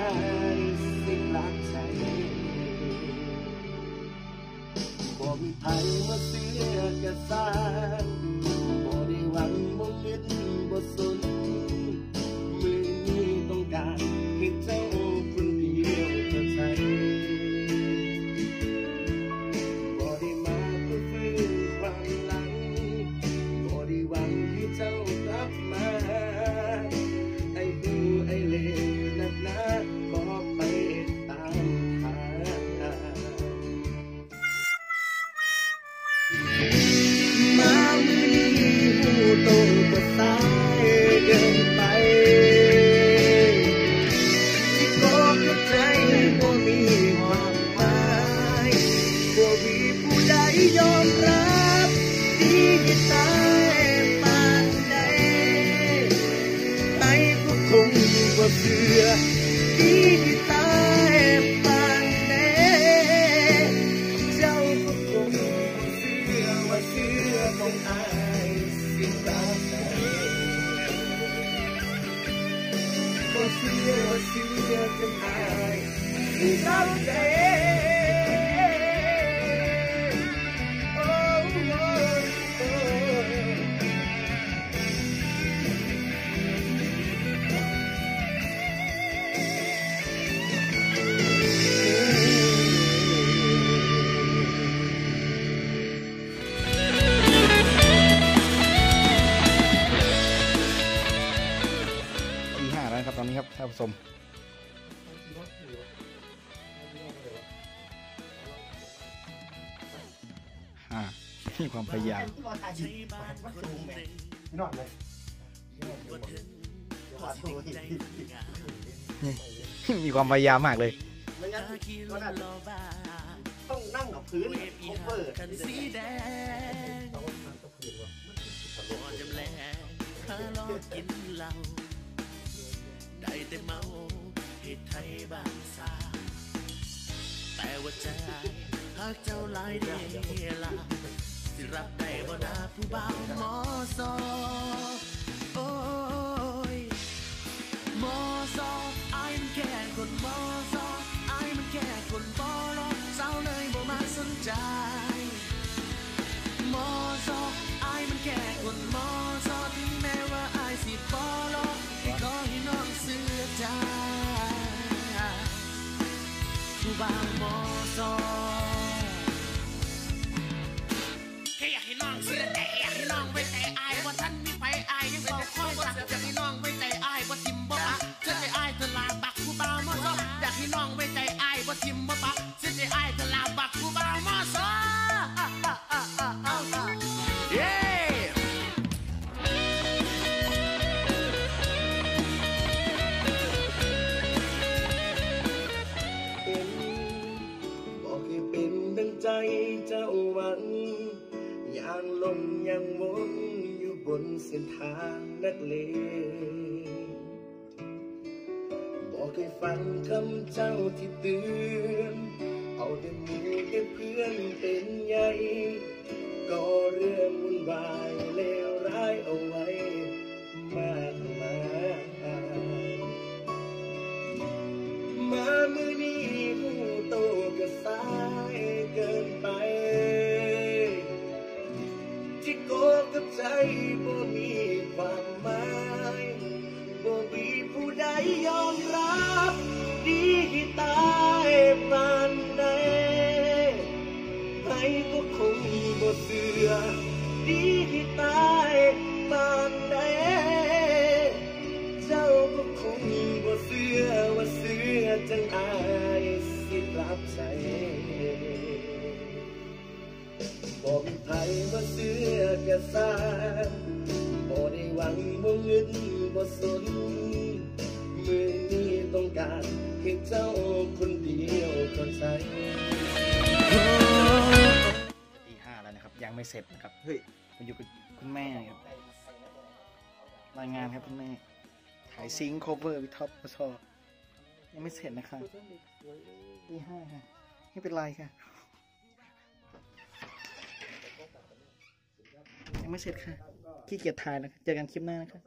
ายสิรักใจบ่มีไผมาเสียกระสาน บ่เชื่อว่าเานผู้ชมห้ามีความพยายามนอนเลยขอโทษมีความพยายามมากเลยไม่งั้นก็น่าจะต้องนั่งกับพื้นโคเวอร์กันสีแดงพอจำแลหาล้อกินเหล้าได้ แต่เมาเหตุไทยบางสาแต่ว่าใจหากเจ้าหลายเดลาสิรับได้บ่นาผู้บ่าวหมอซอโอ้ ให้ นเส้นทางนักเลงบอกให้ฟังคำเจ้าที่เตือน เอาแต่หมือแค่เพื่อนเป็นใหญ่ ยอมรับดีที่ตายปานใดให้ก็คงบ่เสือดีที่ตายปานใดเจ้าก็คงบ่เชื่อว่าเสือจังอายสิกลับใจบ่มีไผบ่าเสือกระสาบ่ได้หวังบ่เงินบ่สน มือนี้ต้องการให้เจ้าคนเดียวเข้าใจตีห้าแล้วนะครับ ยังไม่เสร็จนะครับเฮ้ยมาอยู่กับคุณแม่ครับรายงานครับคุณแม่ถ่ายซิงค์โคเวอร์วิท็อปชอยังไม่เสร็จนะคะตีห้าค่ะไม่เป็นไรค่ะยังไม่เสร็จค่ะขี้เกียจถ่ายนะเจอกันคลิปหน้านะคะ